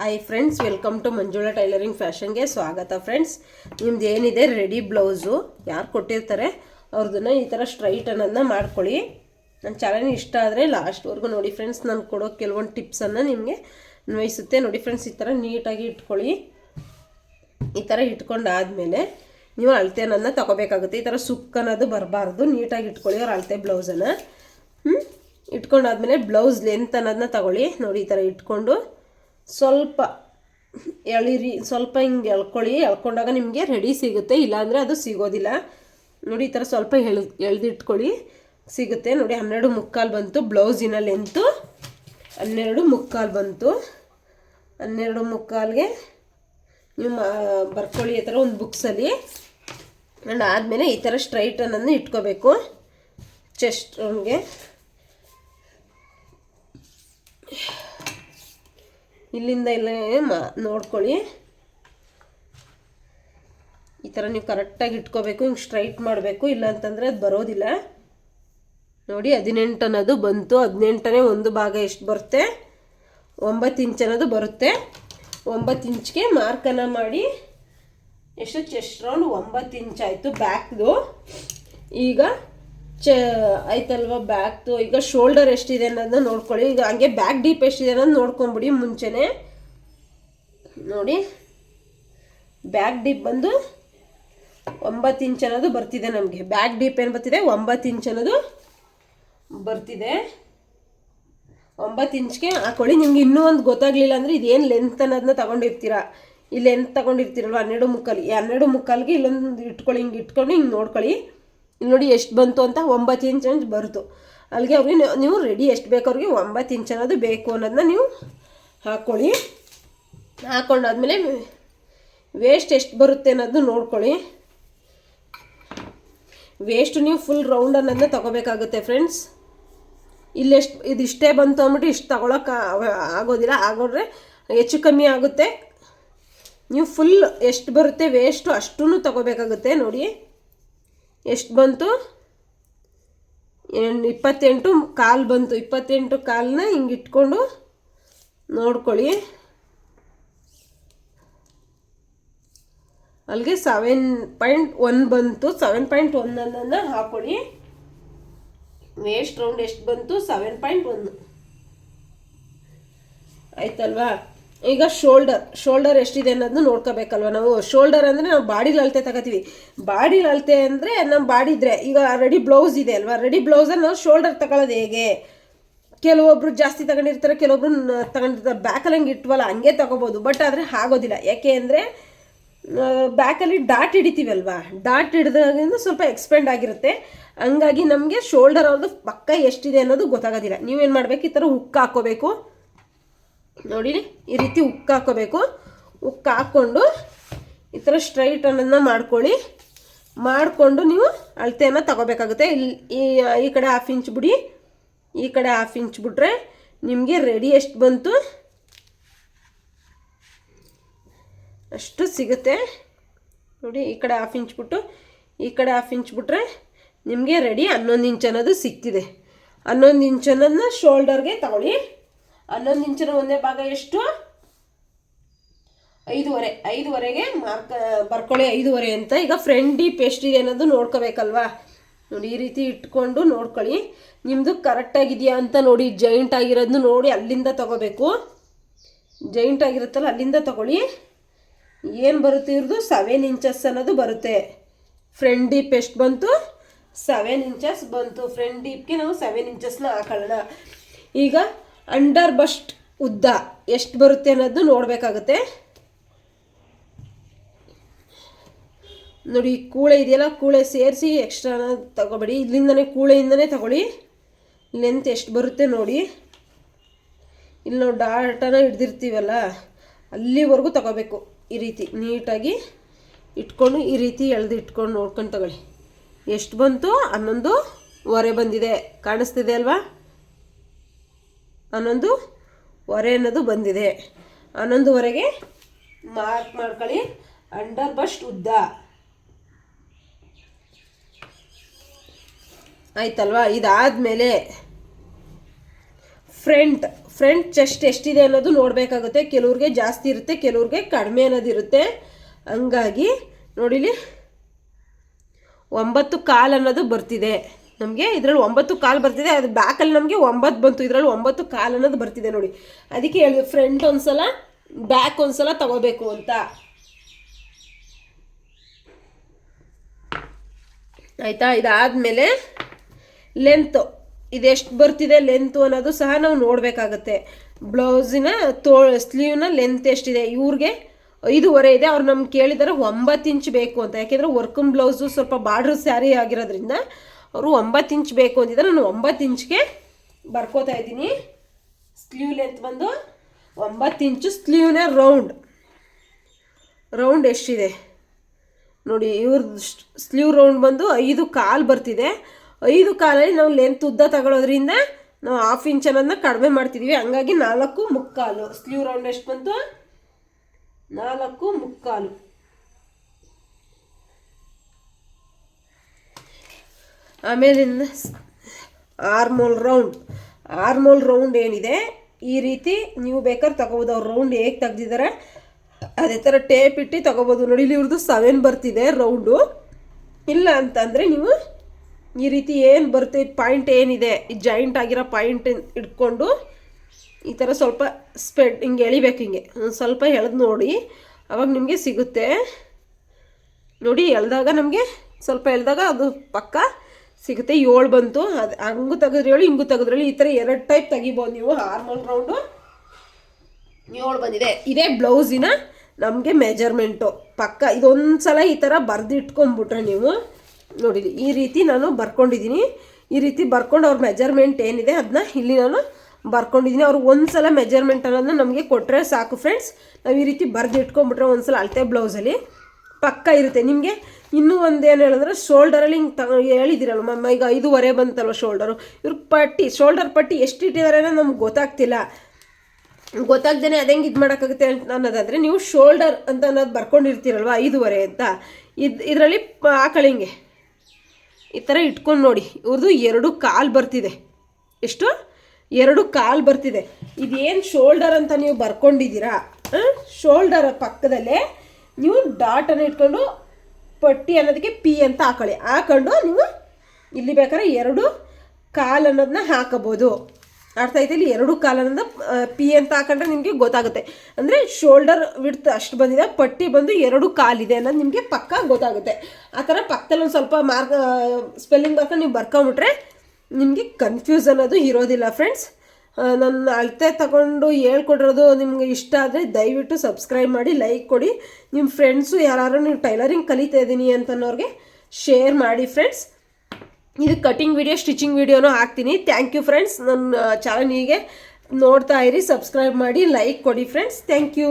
Hi friends welcome to Manjula tailoring ಫ್ಯಾಷನ್ಗೆ ಸ್ವಾಗತ friends ನಿಮ್ದು ಏನಿದೆ? Ready blouse. ಯಾರು ಕೊಟ್ಟಿರ್ತಾರೆ? ಅವ್ರದನ್ನ ಈ ಥರ ಸ್ಟ್ರೈಟ್ ಅನ್ನೋದನ್ನ ಮಾಡ್ಕೊಳ್ಳಿ. ನನ್ನ ಚಾನಲ್ ಇಷ್ಟ ಆದರೆ ಲಾಸ್ಟ್ವರೆಗೂ ನೋಡಿ ಫ್ರೆಂಡ್ಸ್ ನಾನು ಕೊಡೋ ಕೆಲವೊಂದು ಟಿಪ್ಸನ್ನು ನಿಮಗೆ ಅನ್ವಯಿಸುತ್ತೆ. ನೋಡಿ ಫ್ರೆಂಡ್ಸ್ ಈ ಥರ ನೀಟಾಗಿ ಇಟ್ಕೊಳ್ಳಿ. ಈ ಥರ ಇಟ್ಕೊಂಡಾದಮೇಲೆ ನೀವು ಅಳತೆ ಅನ್ನೋದನ್ನ ತಗೋಬೇಕಾಗುತ್ತೆ. ಈ ಥರ ಸುಕ್ಕ ಅನ್ನೋದು ಬರಬಾರ್ದು. ನೀಟಾಗಿ ಇಟ್ಕೊಳ್ಳಿ ಅವ್ರ ಅಳತೆ ಬ್ಲೌಸನ್ನು. ಹ್ಞೂ ಇಟ್ಕೊಂಡಾದ್ಮೇಲೆ ಬ್ಲೌಸ್ ಲೆಂತ್ ಅನ್ನೋದನ್ನ ತಗೊಳ್ಳಿ. ನೋಡಿ ಈ ಥರ ಇಟ್ಕೊಂಡು ಸ್ವಲ್ಪ ಎಳಿರಿ, ಸ್ವಲ್ಪ ಹಿಂಗೆ ಎಳ್ಕೊಳ್ಳಿ, ಎಳ್ಕೊಂಡಾಗ ನಿಮಗೆ ರೆಡಿ ಸಿಗುತ್ತೆ. ಇಲ್ಲಾಂದರೆ ಅದು ಸಿಗೋದಿಲ್ಲ. ನೋಡಿ, ಈ ಥರ ಸ್ವಲ್ಪ ಎಳ್, ಎಳ್ದಿಟ್ಕೊಳ್ಳಿ, ಸಿಗುತ್ತೆ. ನೋಡಿ, ಹನ್ನೆರಡು ಮುಕ್ಕಾಲು ಬಂತು. ಬ್ಲೌಸಿನ ಲೆಂತು ಹನ್ನೆರಡು ಮುಕ್ಕಾಲು ಬಂತು. ಹನ್ನೆರಡು ಮುಕ್ಕಾಲ್ಗೆ ನೀವು ಬರ್ಕೊಳ್ಳಿ ಈ ಥರ ಒಂದು ಬುಕ್ಸಲ್ಲಿ ಆ್ಯಂಡ್ ಆದಮೇಲೆ ಈ ಥರ ಸ್ಟ್ರೈಟ್ ಇಟ್ಕೋಬೇಕು. ಚೆಸ್ಟ್ ರೌಂಡ್ಗೆ ಇಲ್ಲಿಂದ ಇಲ್ಲೇ ಮಾ, ನೋಡ್ಕೊಳ್ಳಿ. ಈ ಥರ ನೀವು ಕರೆಕ್ಟಾಗಿ ಇಟ್ಕೋಬೇಕು, ಹಿಂಗೆ ಸ್ಟ್ರೈಟ್ ಮಾಡಬೇಕು, ಇಲ್ಲ ಅಂತಂದರೆ ಅದು ಬರೋದಿಲ್ಲ. ನೋಡಿ ಹದಿನೆಂಟು ಅನ್ನೋದು ಬಂತು. ಹದಿನೆಂಟನೇ ಒಂದು ಭಾಗ ಎಷ್ಟು ಬರುತ್ತೆ? ಒಂಬತ್ತು ಇಂಚ್ ಅನ್ನೋದು ಬರುತ್ತೆ. ಒಂಬತ್ತು ಇಂಚ್ಗೆ ಮಾರ್ಕನ್ನು ಮಾಡಿ. ಎಷ್ಟು? ಚೆಸ್ಟ್ ರೌಂಡ್ ಒಂಬತ್ತು ಇಂಚ್ ಆಯಿತು ಬ್ಯಾಕ್ದು. ಈಗ ಚ ಆಯ್ತಲ್ವ ಬ್ಯಾಕ್ದು ಈಗ ಶೋಲ್ಡರ್ ಎಷ್ಟಿದೆ ಅನ್ನೋದನ್ನ ನೋಡ್ಕೊಳ್ಳಿ. ಈಗ ಹಂಗೆ ಬ್ಯಾಕ್ ಡೀಪ್ ಎಷ್ಟಿದೆ ಅನ್ನೋದು ನೋಡ್ಕೊಂಬಿಡಿ ಮುಂಚೆನೆ. ನೋಡಿ. ಬ್ಯಾಕ್ ಡೀಪ್ ಬಂದು ಒಂಬತ್ತು ಇಂಚ್ ಅನ್ನೋದು ಬರ್ತಿದೆ ನಮಗೆ. ಬ್ಯಾಕ್ ಡೀಪ್ ಏನು ಬರ್ತಿದೆ? ಒಂಬತ್ತು ಇಂಚ್ ಅನ್ನೋದು ಬರ್ತಿದೆ. ಒಂಬತ್ತು ಇಂಚ್ಗೆ ಹಾಕೊಳ್ಳಿ. ನಿಮ್ಗೆ ಇನ್ನೂ ಒಂದು ಗೊತ್ತಾಗಲಿಲ್ಲ ಅಂದರೆ ಇದೇನು ಲೆಂತ್ ಅನ್ನೋದನ್ನ ತಗೊಂಡಿರ್ತೀರಾ? ಈ ಲೆಂತ್ ತೊಗೊಂಡಿರ್ತೀರಲ್ವ? ಹನ್ನೆರಡು ಮುಕ್ಕಾಲಿಗೆ ಹನ್ನೆರಡು ಮುಕ್ಕಾಲಿಗೆ ಇಲ್ಲೊಂದು ಇಟ್ಕೊಳ್ಳಿ, ಹಿಂಗೆ ಇಟ್ಕೊಂಡು ಹಿಂಗೆ ನೋಡ್ಕೊಳ್ಳಿ. ಇಲ್ಲಿ ನೋಡಿ ಎಷ್ಟು ಬಂತು ಅಂತ ಒಂಬತ್ತು ಇಂಚ್ ಬಂತು ಅಲ್ಲಿಗೆ ಅವ್ರಿಗೆ ನೀವು- ರೆಡಿ ಎಷ್ಟು ಬೇಕು ಅವ್ರಿಗೆ ಒಂಬತ್ತು ಇಂಚ್ ಅನ್ನೋದು ಬೇಕು ಅನ್ನೋದನ್ನ ನೀವು ಹಾಕ್ಕೊಳ್ಳಿ ಹಾಕ್ಕೊಂಡಾದ್ಮೇಲೆ ವೇಸ್ಟ್ ಎಷ್ಟು ಬರುತ್ತೆ ಅನ್ನೋದು ನೋಡ್ಕೊಳ್ಳಿ. ವೇಸ್ಟ್ ನೀವು ಫುಲ್ ರೌಂಡ್ ಅನ್ನೋದನ್ನ ತಗೋಬೇಕಾಗುತ್ತೆ ಫ್ರೆಂಡ್ಸ್ ಇಲ್ಲೆಷ್ಟು ಇದಿಷ್ಟೇ ಬಂತು ಅಂದ್ಬಿಟ್ಟು ಇಷ್ಟು ತೊಗೊಳಕ್ಕೆ ಆಗೋದಿಲ್ಲ. ಆಗೋದ್ರೆ ಹೆಚ್ಚು ಕಮ್ಮಿ ಆಗುತ್ತೆ. ನೀವು ಫುಲ್ ಎಷ್ಟು ಬರುತ್ತೆ ವೇಸ್ಟು ಅಷ್ಟೂ ತಗೋಬೇಕಾಗುತ್ತೆ. ನೋಡಿ. ಎಷ್ಟು ಬಂತು? ಇಪ್ಪತ್ತೆಂಟು ಕಾಲು ಬಂತು. ಇಪ್ಪತ್ತೆಂಟು ಕಾಲನ್ನ ಹಿಂಗೆ ಇಟ್ಕೊಂಡು ನೋಡ್ಕೊಳ್ಳಿ. ಅಲ್ಲಿಗೆ ಸೆವೆನ್ ಪಾಯಿಂಟ್ ಒನ್ ಬಂತು. ಸೆವೆನ್ ಪಾಯಿಂಟ್ ಒನ್ ಅನ್ನೋದನ್ನ ಹಾಕೊಳ್ಳಿ. ವೇಸ್ಟ್ ರೌಂಡ್ ಎಷ್ಟು ಬಂತು? ಸೆವೆನ್ ಪಾಯಿಂಟ್ ಒನ್ ಆಯ್ತಲ್ವಾ? ಈಗ ಶೋಲ್ಡರ್ ಶೋಲ್ಡರ್ ಎಷ್ಟಿದೆ ಅನ್ನೋದನ್ನ ನೋಡ್ಕೋಬೇಕಲ್ವ ನಾವು? ಶೋಲ್ಡರ್ ಅಂದರೆ ನಾವು ಬಾಡಿಲಿ ಅಳತೆ ತಗೋತೀವಿ. ಬಾಡಿಲಿ ಅಳತೆ ಅಂದರೆ ನಮ್ಮ ಬಾಡಿ ಇದ್ರೆ, ಈಗ ರೆಡಿ ಬ್ಲೌಸ್ ಇದೆ ಅಲ್ವಾ? ರೆಡಿ ಬ್ಲೌಸಲ್ಲಿ ನಾವು ಶೋಲ್ಡರ್ ತಗೊಳ್ಳೋದು ಹೇಗೆ? ಕೆಲವೊಬ್ರು ಜಾಸ್ತಿ ತಗೊಂಡಿರ್ತಾರೆ, ಕೆಲವೊಬ್ರು ತಗೊಂಡಿರ್ತಾರೆ. ಬ್ಯಾಕಲ್ಲಿ ಹಂಗೆ ಇಟ್ವಲ್ಲ, ಹಂಗೆ ತಗೋಬೋದು. ಬಟ್ ಆದರೆ ಆಗೋದಿಲ್ಲ. ಯಾಕೆ ಅಂದರೆ ಬ್ಯಾಕಲ್ಲಿ ಡಾಟ್ ಹಿಡಿತೀವಲ್ವಾ ಡಾಟ್ ಹಿಡಿದಾಗಿಂದ ಸ್ವಲ್ಪ ಎಕ್ಸ್ಪೆಂಡ್ ಆಗಿರುತ್ತೆ. ಹಂಗಾಗಿ ನಮಗೆ ಶೋಲ್ಡರ್ ಅವ್ರದ್ದು ಪಕ್ಕ ಎಷ್ಟಿದೆ ಅನ್ನೋದು ಗೊತ್ತಾಗೋದಿಲ್ಲ. ನೀವೇನು ಮಾಡಬೇಕು? ಈ ಥರ ಹುಕ್ ಹಾಕ್ಕೋಬೇಕು. ನೋಡಿ ಈ ರೀತಿ ಉಕ್ಕ ಹಾಕೋಬೇಕು. ಉಕ್ಕ ಹಾಕ್ಕೊಂಡು ಈ ಥರ ಸ್ಟ್ರೈಟ್ ಅನ್ನೋದನ್ನ ಮಾಡ್ಕೊಳ್ಳಿ. ಮಾಡಿಕೊಂಡು ನೀವು ಅಳತೆಯನ್ನು ತಗೋಬೇಕಾಗುತ್ತೆ. ಇಲ್ಲಿ ಈ ಈ ಕಡೆ ಹಾಫ್ ಇಂಚ್ ಬಿಡಿ. ಈ ಕಡೆ ಹಾಫ್ ಇಂಚ್ ಬಿಟ್ರೆ ನಿಮಗೆ ರೆಡಿ ಎಷ್ಟು ಬಂತು? ಅಷ್ಟು ಸಿಗುತ್ತೆ. ನೋಡಿ, ಈ ಕಡೆ ಹಾಫ್ ಇಂಚ್ ಬಿಟ್ಟು, ಈ ಕಡೆ ಹಾಫ್ ಇಂಚ್ ಬಿಟ್ರೆ ನಿಮಗೆ ರೆಡಿ ಹನ್ನೊಂದು ಇಂಚ್ ಅನ್ನೋದು ಸಿಕ್ತಿದೆ ಹನ್ನೊಂದು ಇಂಚ್ ಅನ್ನೋದನ್ನ ಶೋಲ್ಡರ್ಗೆ ತಗೊಳ್ಳಿ. ಹನ್ನೊಂದು ಇಂಚಿನ ಒಂದೇ ಭಾಗ ಎಷ್ಟು? ಐದೂವರೆ. ಐದುವರೆಗೆ ಮಾರ್ಕ್, ಬರ್ಕೊಳ್ಳಿ ಐದೂವರೆ ಅಂತ. ಈಗ ಫ್ರೆಂಡಿ ಡೀಪ್ ಇದೆ ಅನ್ನೋದು ನೋಡ್ಕೋಬೇಕಲ್ವಾ? ನೋಡಿ, ಈ ರೀತಿ ಇಟ್ಕೊಂಡು ನೋಡ್ಕೊಳ್ಳಿ. ನಿಮ್ಮದು ಕರೆಕ್ಟಾಗಿದೆಯಾ ಅಂತ ನೋಡಿ ಜೈಂಟ್ ಆಗಿರೋದನ್ನು ನೋಡಿ ಅಲ್ಲಿಂದ ತಗೋಬೇಕು. ಜೈಂಟ್ ಆಗಿರುತ್ತಲ್ಲ, ಅಲ್ಲಿಂದ ತಗೊಳ್ಳಿ. ಏನು ಬರುತ್ತೆ ಇರೋದು ಸೆವೆನ್ ಇಂಚಸ್ ಅನ್ನೋದು ಬರುತ್ತೆ. ಫ್ರೆಂಡ್ ಡೀಪ್ ಎಷ್ಟು ಬಂತು. ಸೆವೆನ್ ಇಂಚಸ್ ಬಂತು. ಫ್ರೆಂಡ್ ಡೀಪ್ಗೆ ನಾವು ಸೆವೆನ್ ಇಂಚಸ್ನ ಹಾಕೊಳ್ಳೋಣ. ಈಗ ಅಂಡರ್ ಬಸ್ಟ್ ಉದ್ದ ಎಷ್ಟು ಬರುತ್ತೆ ಅನ್ನೋದು ನೋಡಬೇಕಾಗುತ್ತೆ. ನೋಡಿ, ಕೂಳೆ ಇದೆಯಲ್ಲ, ಕೂಳೆ ಸೇರಿಸಿ ಎಕ್ಸ್ಟ್ರಾನ ತಗೋಬೇಡಿ. ಇಲ್ಲಿಂದನೇ, ಕೂಳೆಯಿಂದನೇ ತಗೊಳ್ಳಿ. ಲೆಂತ್ ಎಷ್ಟು ಬರುತ್ತೆ ನೋಡಿ. ಇಲ್ಲಿ ನಾವು ಡಾಟನ ಹಿಡ್ದಿರ್ತೀವಲ್ಲ, ಅಲ್ಲಿವರೆಗೂ ತಗೋಬೇಕು ಈ ರೀತಿ. ನೀಟಾಗಿ ಇಟ್ಕೊಂಡು, ಈ ರೀತಿ ಎಳೆದು ಇಟ್ಕೊಂಡು ನೋಡ್ಕೊಂಡು ತಗೊಳ್ಳಿ. ಎಷ್ಟು ಬಂತು ಹನ್ನೊಂದು ಹೊರೆ ಬಂದಿದೆ. ಕಾಣಿಸ್ತಿದೆ ಅಲ್ವಾ? ಹನ್ನೊಂದು ಹೊರೆ ಅನ್ನೋದು ಬಂದಿದೆ. ಹನ್ನೊಂದುವರೆಗೆ ಮಾರ್ಕ್ ಮಾಡ್ಕೊಳ್ಳಿ. ಅಂಡರ್ ಬಸ್ಟ್ ಉದ್ದ. ಆಯ್ತಲ್ವಾ? ಇದಾದಮೇಲೆ ಫ್ರಂಟ್ ಫ್ರಂಟ್ ಚೆಸ್ಟ್ ಎಷ್ಟಿದೆ ಅನ್ನೋದು ನೋಡಬೇಕಾಗುತ್ತೆ. ಕೆಲವ್ರಿಗೆ ಜಾಸ್ತಿ ಇರುತ್ತೆ, ಕೆಲವ್ರಿಗೆ ಕಡಿಮೆ ಅನ್ನೋದಿರುತ್ತೆ ಹಂಗಾಗಿ ನೋಡಿಲಿ, ಒಂಬತ್ತು ಕಾಲು ಅನ್ನೋದು ಬರ್ತಿದೆ. ನಮಗೆ ಇದರಲ್ಲಿ ಒಂಬತ್ತು ಕಾಲು ಬರ್ತಿದೆ, ಅದು ಬ್ಯಾಕಲ್ಲಿ ನಮಗೆ ಒಂಬತ್ತು ಬಂತು. ಇದರಲ್ಲಿ ಒಂಬತ್ತು ಕಾಲು ಅನ್ನೋದು ಬರ್ತಿದೆ ನೋಡಿ. ಅದಕ್ಕೆ ಹೇಳಿದೆ ಫ್ರಂಟ್ ಒಂದ್ಸಲ ಬ್ಯಾಕ್ ಒಂದ್ಸಲ ತಗೋಬೇಕು ಅಂತ. ಆಯಿತಾ? ಇದಾದಮೇಲೆ ಲೆಂತ್ ಇದೆಷ್ಟು ಬರ್ತಿದೆ ಲೆಂತು ಅನ್ನೋದು ಸಹ ನಾವು ನೋಡಬೇಕಾಗತ್ತೆ. ಬ್ಲೌಸಿನ ತೋ ಸ್ಲೀವ್ನ ಲೆಂತ್ ಎಷ್ಟಿದೆ? ಇವ್ರಿಗೆ ಐದುವರೆ ಇದೆ. ಅವ್ರು ನಮ್ಗೆ ಕೇಳಿದರೆ ಒಂಬತ್ತು ಇಂಚ್ ಬೇಕು ಅಂತ. ಯಾಕೆಂದರೆ ವರ್ಕನ್ ಬ್ಲೌಸು ಸ್ವಲ್ಪ ಬಾರ್ಡ್ರ್ ಸ್ಯಾರಿ ಆಗಿರೋದ್ರಿಂದ ಅವರು ಒಂಬತ್ತು ಇಂಚ್ ಬೇಕು ಅಂದಿದ್ದಾರೆ ನಾನು ಒಂಬತ್ತು ಇಂಚ್ಗೆ ಬರ್ಕೋತಾ ಇದ್ದೀನಿ. ಸ್ಲೀವ್ ಲೆಂತ್ ಬಂದು ಒಂಬತ್ತು ಇಂಚು ಸ್ಲೀವ್ನೇ ರೌಂಡ್ ರೌಂಡ್ ಎಷ್ಟಿದೆ? ನೋಡಿ ಇವ್ರದ್ದು ಸ್ಲೀವ್ ರೌಂಡ್ ಬಂದು ಐದು ಕಾಲು ಬರ್ತಿದೆ. ಐದು ಕಾಲಲ್ಲಿ ನಾವು ಲೆಂತ್ ಉದ್ದ ತಗೊಳ್ಳೋದ್ರಿಂದ ನಾವು ಹಾಫ್ ಇಂಚ್ ಅನ್ನೋದನ್ನ ಕಡಿಮೆ ಮಾಡ್ತಿದ್ದೀವಿ ಹಂಗಾಗಿ ನಾಲ್ಕು ಮುಕ್ಕಾಲು. ಸ್ಲೀವ್ ರೌಂಡ್ ಎಷ್ಟು ಬಂತು? ನಾಲ್ಕು ಮುಕ್ಕಾಲು. ಆಮೇಲಿಂದ ಆರ್ಮೋಲ್ ರೌಂಡ್ ಆರ್ಮೋಲ್ ರೌಂಡ್ ಏನಿದೆ? ಈ ರೀತಿ ನೀವು ಬೇಕಾದ್ರೆ ತಗೋಬೋದು. ಅವ್ರು ರೌಂಡ್ ಹೇಗೆ ತೆಗ್ದಿದ್ದಾರೆ ಅದೇ ಥರ ಟೇಪ್ ಇಟ್ಟು ತಗೋಬೋದು. ನೋಡಿ, ಇಲ್ಲಿ ಇವ್ರದ್ದು ಸೆವೆನ್ ಬರ್ತಿದೆ ರೌಂಡು ಇಲ್ಲ ಅಂತಂದರೆ ನೀವು ಈ ರೀತಿ ಏನು ಬರುತ್ತೆ ಪಾಯಿಂಟ್ ಏನಿದೆ ಈ ಜಾಯಿಂಟ್ ಆಗಿರೋ ಪಾಯಿಂಟ್ ಇಟ್ಕೊಂಡು ಈ ಥರ ಸ್ವಲ್ಪ ಸ್ಪೆಡ್ ಹಿಂಗೆ ಎಳಿಬೇಕು ಹಿಂಗೆ. ಒಂದು ಸ್ವಲ್ಪ ಎಳೆದು ನೋಡಿ, ಅವಾಗ ನಿಮಗೆ ಸಿಗುತ್ತೆ. ನೋಡಿ, ಎಳ್ದಾಗ ನಮಗೆ ಸ್ವಲ್ಪ ಎಳ್ದಾಗ ಅದು ಪಕ್ಕ ಸಿಗುತ್ತೆ. ಏಳು ಬಂತು. ಅದು ಹಂಗು ಏಳು ಹಿಂಗೂ ತೆಗೆದ್ರೆ ಏಳು. ಈ ಥರ ಎರಡು ಟೈಪ್ ತೆಗಿಬೋದು ನೀವು. ಹಾರ್ಮಲ್ ರೌಂಡು ಏಳು ಬಂದಿದೆ. ಇದೇ ಬ್ಲೌಸಿನ ನಮಗೆ ಮೆಜರ್ಮೆಂಟು ಪಕ್ಕ ಇದೊಂದು ಸಲ ಈ ಥರ ಬರೆದಿಟ್ಕೊಂಡ್ಬಿಟ್ರೆ ನೀವು. ನೋಡಿ, ಈ ರೀತಿ ನಾನು ಬರ್ಕೊಂಡಿದ್ದೀನಿ. ಈ ರೀತಿ ಬರ್ಕೊಂಡು ಅವ್ರ ಮೆಜರ್ಮೆಂಟ್ ಏನಿದೆ ಅದನ್ನ ಇಲ್ಲಿ ನಾನು ಬರ್ಕೊಂಡಿದ್ದೀನಿ. ಅವ್ರು ಒಂದು ಸಲ ಮೆಜರ್ಮೆಂಟ್ ಅನ್ನೋದನ್ನ ನಮಗೆ ಕೊಟ್ಟರೆ ಸಾಕು ಫ್ರೆಂಡ್ಸ್ ನಾವು ಈ ರೀತಿ ಬರೆದಿಟ್ಕೊಂಡ್ಬಿಟ್ರೆ ಒಂದು ಸಲ ಅಳತೆ ಬ್ಲೌಸಲ್ಲಿ. ಪಕ್ಕ ಇರುತ್ತೆ. ನಿಮಗೆ ಇನ್ನೂ ಒಂದು ಏನು ಹೇಳಿದ್ರೆ ಶೋಲ್ಡರಲ್ಲಿ ಹಿಂಗೆ ತ ಹೇಳಿದಿರಲ್ವ ಮಮ್ಮ ಈಗ ಐದೂವರೆ ಬಂತಲ್ವ ಶೋಲ್ಡರು ಇವ್ರ ಪಟ್ಟಿ ಶೋಲ್ಡರ್ ಪಟ್ಟಿ ಎಷ್ಟು ಇಟ್ಟಿದ್ದಾರೆ ನಮ್ಗೆ ಗೊತ್ತಾಗ್ತಿಲ್ಲ. ಗೊತ್ತಾಗ್ದೇ ಅದು ಹೆಂಗೆ ಇದು ಮಾಡೋಕ್ಕಾಗುತ್ತೆ ಅಂತ ಅನ್ನೋದಾದರೆ ನೀವು ಶೋಲ್ಡರ್ ಅಂತ ಅನ್ನೋದು ಬರ್ಕೊಂಡಿರ್ತೀರಲ್ವ, ಐದೂವರೆ ಅಂತ. ಇದು, ಇದರಲ್ಲಿ ಆಕಳಿಂಗೆ ಈ ಥರ ಇಟ್ಕೊಂಡು ನೋಡಿ ಇವ್ರದ್ದು ಎರಡು ಕಾಲು ಬರ್ತಿದೆ. ಎಷ್ಟು? ಎರಡು ಕಾಲು ಬರ್ತಿದೆ. ಇದೇನು ಶೋಲ್ಡರ್ ಅಂತ ನೀವು ಬರ್ಕೊಂಡಿದ್ದೀರಾ? ಶೋಲ್ಡರ್ ಪಕ್ಕದಲ್ಲೇ ನೀವು ಡಾಟನ್ನು ಇಟ್ಕೊಂಡು ಪಟ್ಟಿ ಅನ್ನೋದಕ್ಕೆ ಪಿ ಅಂತ ಹಾಕೊಳ್ಳಿ. ಹಾಕೊಂಡು ನೀವು ಇಲ್ಲಿ ಬೇಕಾದ್ರೆ ಎರಡು ಕಾಲು ಅನ್ನೋದನ್ನ ಹಾಕಬಹುದು. ಅರ್ಥ ಐತೆ ಇಲ್ಲಿ ಎರಡು ಕಾಲು ಅನ್ನೋದು ಪಿ ಅಂತ ಹಾಕೊಂಡ್ರೆ ನಿಮಗೆ ಗೊತ್ತಾಗುತ್ತೆ. ಅಂದರೆ ಶೋಲ್ಡರ್ ವಿಡ್ತ್ ಅಷ್ಟು ಬಂದಿದೆ, ಪಟ್ಟಿ ಬಂದು ಎರಡು ಕಾಲಿದೆ ಅನ್ನೋದು ನಿಮಗೆ ಪಕ್ಕ ಗೊತ್ತಾಗುತ್ತೆ. ಆ ಥರ ಪಕ್ಕದಲ್ಲಿ ಒಂದು ಸ್ವಲ್ಪ ಮಾರ್ಕ್ ಸ್ಪೆಲ್ಲಿಂಗ್ ಬರ್ಕೊಂಡು ನೀವು ಬರ್ಕೊಂಬಿಟ್ರೆ ನಿಮಗೆ ಕನ್ಫ್ಯೂಸ್ ಅನ್ನೋದು ಇರೋದಿಲ್ಲ ಫ್ರೆಂಡ್ಸ್ ನನ್ನ ಅಳತೆ ತಗೊಂಡು ಹೇಳ್ಕೊಡಿರೋದು ನಿಮ್ಗೆ ಇಷ್ಟ ಆದರೆ ದಯವಿಟ್ಟು ಸಬ್ಸ್ಕ್ರೈಬ್ ಮಾಡಿ ಲೈಕ್ ಕೊಡಿ. ನಿಮ್ಮ ಫ್ರೆಂಡ್ಸು ಯಾರು ನೀವು ಟೈಲರಿಂಗ್ ಕಲಿತಾ ಇದ್ದೀನಿ ಅಂತನೋರಿಗೆ ಶೇರ್ ಮಾಡಿ ಫ್ರೆಂಡ್ಸ್ ಇದು ಕಟಿಂಗ್ ವಿಡಿಯೋ ಸ್ಟಿಚಿಂಗ್ ವಿಡಿಯೋನೂ ಹಾಕ್ತೀನಿ. ಥ್ಯಾಂಕ್ ಯು ಫ್ರೆಂಡ್ಸ್ ನನ್ನ ಚಾನಲ್ ಹೀಗೆ ನೋಡ್ತಾ ಇರಿ ಸಬ್ಸ್ಕ್ರೈಬ್ ಮಾಡಿ ಲೈಕ್ ಕೊಡಿ ಫ್ರೆಂಡ್ಸ್ ಥ್ಯಾಂಕ್ ಯು